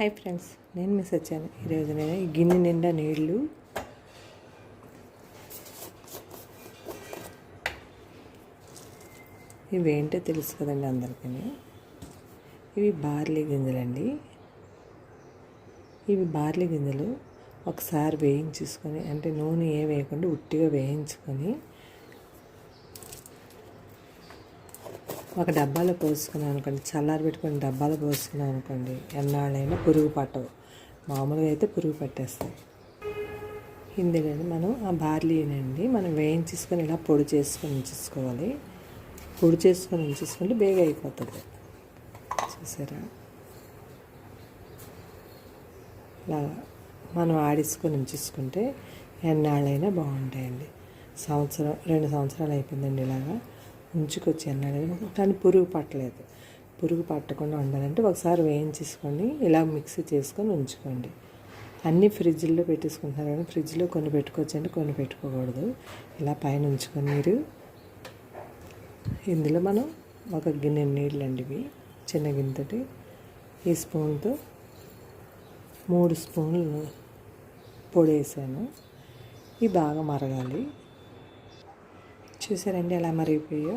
Hi friends నేను miss వచ్చాను ఈరోజు నేను ఈ గిన్నె నిండా నీళ్ళు ఇవి ఏంటో తెలుసు కదండి అందరికీ. ఇవి బార్లీ గింజలండి. ఇవి బార్లీ గింజలు ఒకసారి వేయించేసుకొని అంటే నూనె ఏ వేయకుండా ఉట్టిగా వేయించుకొని ఒక డబ్బాలో పోసుకున్నాం అనుకోండి చల్లారి పెట్టుకుని డబ్బాలో పోసుకున్నాం అనుకోండి ఎన్నాళ్ళైనా పురుగు పట్టవు. మామూలుగా అయితే పురుగు పట్టేస్తాయి. ఇందులో మనం ఆ బార్లీనండి మనం వేయించేసుకొని ఇలా పొడి చేసుకొని ఉంచేసుకోవాలి. పొడి చేసుకొని ఉంచేసుకుంటే బేగ అయిపోతుంది. చూసారా? ఇలా మనం ఆడించుకొని ఉంచేసుకుంటే ఎన్నాళ్ళైనా బాగుంటాయండి. సంవత్సరం రెండు సంవత్సరాలు అయిపోయిందండి ఇలాగా. ఉంచుకొచ్చి ఎన్నాళ్ళైనా కానీ పురుగు పట్టలేదు. పురుగు పట్టకుండా ఉండాలంటే ఒకసారి వేయించేసుకొని ఇలా మిక్సీ చేసుకొని ఉంచుకోండి. అన్నీ ఫ్రిడ్జ్లో పెట్టేసుకుంటున్నారు కానీ ఫ్రిడ్జ్లో కొన్ని పెట్టుకోవచ్చు అంటే కొన్ని పెట్టుకోకూడదు. ఇలా పైన ఉంచుకొని మీరు ఇందులో మనం ఒక గిన్నె నీళ్ళు అండి ఇవి చిన్న గిన్నెతోటి ఈ స్పూన్తో మూడు స్పూన్లు పొడి వేసాను. ఇవి బాగా మరగాలి. చూసారండి ఎలా మరిగిపోయో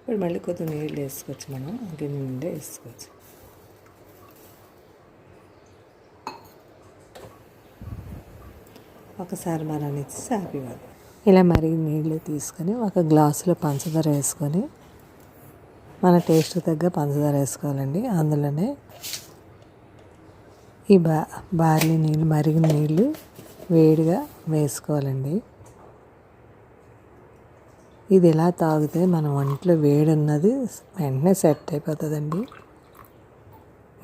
ఇప్పుడు మళ్ళీ కొద్దిగా నీళ్ళు వేసుకోవచ్చు మనం. గిన్నె నిండా వేసుకోవచ్చు. ఒకసారి మరనిచ్చి ఆపివ్వాలి ఇలా మరిగి నీళ్ళు తీసుకొని ఒక గ్లాసులో పంచదార వేసుకొని మన టేస్ట్ తగ్గ పంచదార వేసుకోవాలండి. అందులోనే ఈ బా బార్లీ నీళ్ళు మరిగిన నీళ్ళు వేడిగా వేసుకోవాలండి. ఇది ఎలా తాగితే మన ఒంట్లో వేడి ఉన్నది వెంటనే సెట్ అయిపోతుందండి.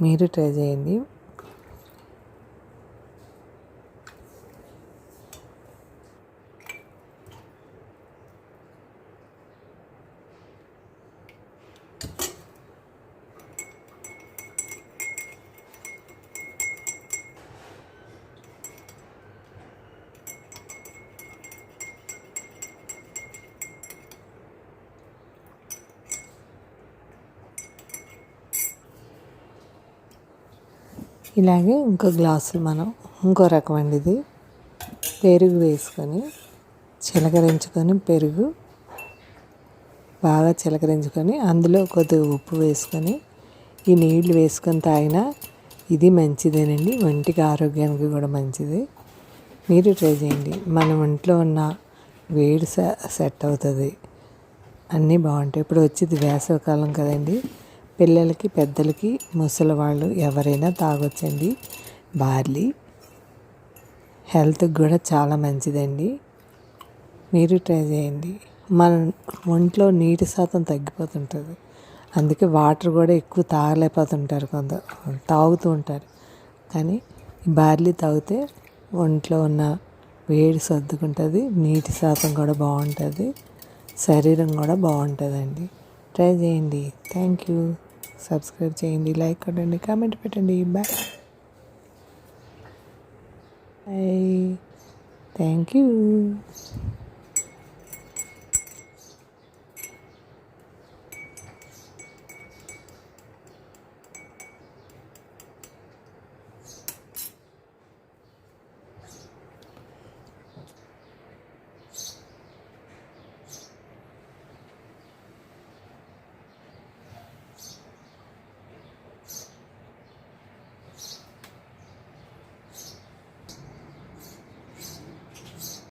మీరు ట్రై చేయండి. ఇలాగే ఇంకో గ్లాసు మనం ఇంకో రకం అండి ఇది పెరుగు వేసుకొని చిలకరించుకొని పెరుగు బాగా చిలకరించుకొని అందులో కొద్దిగా ఉప్పు వేసుకొని ఈ నీళ్ళు వేసుకొని తాగినా ఇది మంచిదేనండి. ఒంటికి ఆరోగ్యానికి కూడా మంచిది. మీరు ట్రై చేయండి. మన ఒంట్లో ఉన్న వేడి సెట్ అవుతుంది. అన్నీ బాగుంటాయి. ఇప్పుడు వచ్చేది వేసవికాలం కదండి. పిల్లలకి పెద్దలకి ముసలి వాళ్ళు ఎవరైనా తాగొచ్చండి. బార్లీ హెల్త్కి కూడా చాలా మంచిదండి. మీరు ట్రై చేయండి. మన ఒంట్లో నీటి శాతం తగ్గిపోతుంటుంది. అందుకే వాటర్ కూడా ఎక్కువ తాగలేకపోతుంటారు కొంత తాగుతూ ఉంటారు. కానీ బార్లీ తాగితే ఒంట్లో ఉన్న వేడి సర్దుకుంటుంది నీటి శాతం కూడా బాగుంటుంది శరీరం కూడా బాగుంటుందండి. ట్రై చేయండి. Thank you. సబ్స్క్రైబ్ చేయండి లైక్ కొట్టండి కామెంట్ పెట్టండి. Bye thank you